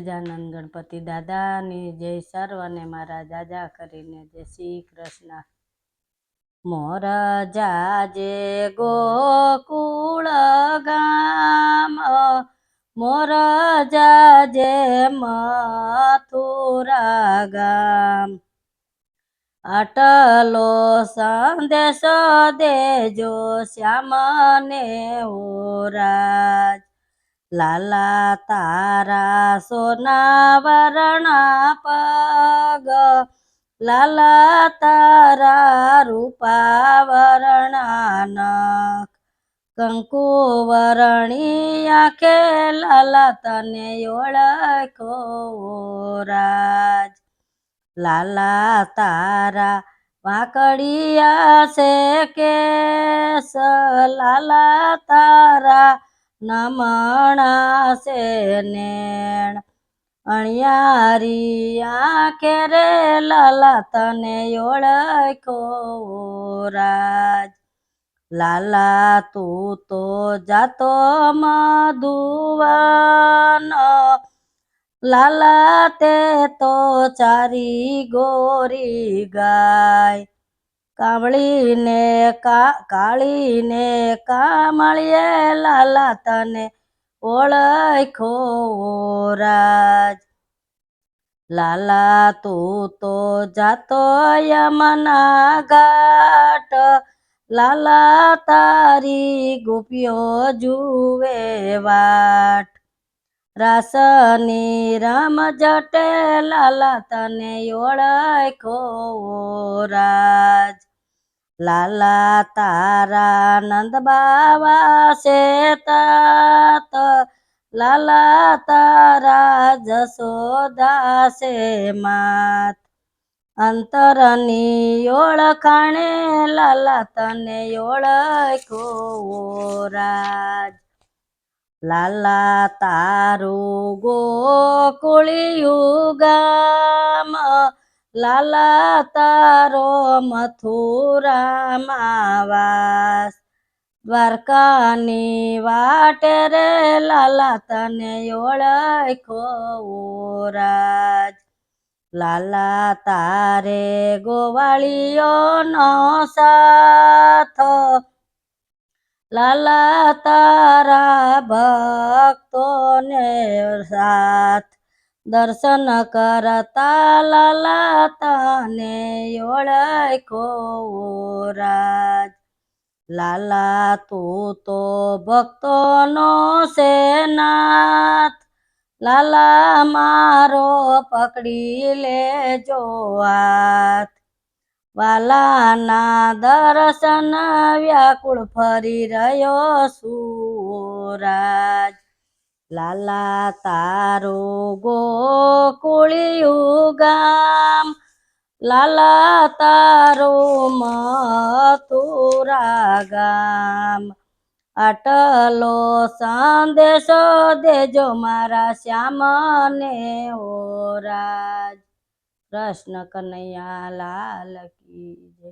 ગજાનંદ ગણપતિ દાદાની જય સર્વને મારા જાજા કરીને જય શ્રી કૃષ્ણ. મોર જાજે ગોકુળ ગામ મોર જાજે મથુરા ગામ. અટલો સંદેશ દેજો શ્યામને ઓરાજ લાલા તારા સોના વરણા પગ. લાલા તારા રૂપા વરણા નખ કંકુ વરણી આંખે લાલા તને ઓળખો, રાજ. લાલા તારા વાંકડિયા છે કેસ લાલા તારા નમણા છે નેણ. અણિયારી આંખે રે લાલા તને ઓળખો રાજ. લાલા, તું તો જાતો મધુવન. લાલા, તે તો ચારી ગોરી ગાય. કામળીને કા, કાળીને કામળીએ લાલા તને ઓળખો રાજ. લાલા, તું તો જાતો યમના ઘાટ. લાલા, તારી ગોપીઓ જુએ વાટ. રાસની રામ જટે લાલા તને ઓળખો રાજ. લાલા તારા નંદ બાવા છે તાત લાલા તારા જસોદા છે માત. અંતરની ઓળખાણે લાલા તને ઓળખો રાજ. લાલા તારું ગોકુળિયું ગામ લાલા તારો મથુરામાં વાસ દ્વારકાની વાટે રે લાલા તને ઓળખો રાજ લાલા તારે ગોવાળીઓનો સાથ લાલા તારા ભક્તોને સાથ દર્શન કરતા લાલા તને ઓળખો રાજ. લાલા, તું તો ભક્તોનો સેનાથ. લાલા, મારો પકડી લેજો હાથ. વાલાના દર્શન વ્યાકુળ ફરી રહ્યો સુરાજ. લાલા તારો ગોકુળિયું ગામ. લાલા તારો મથુરા ગામ. અટલો સંદેશો દેજો મારા શ્યામને ઓરાજ રાજ. કૃષ્ણ કનૈયા લાલ કી જય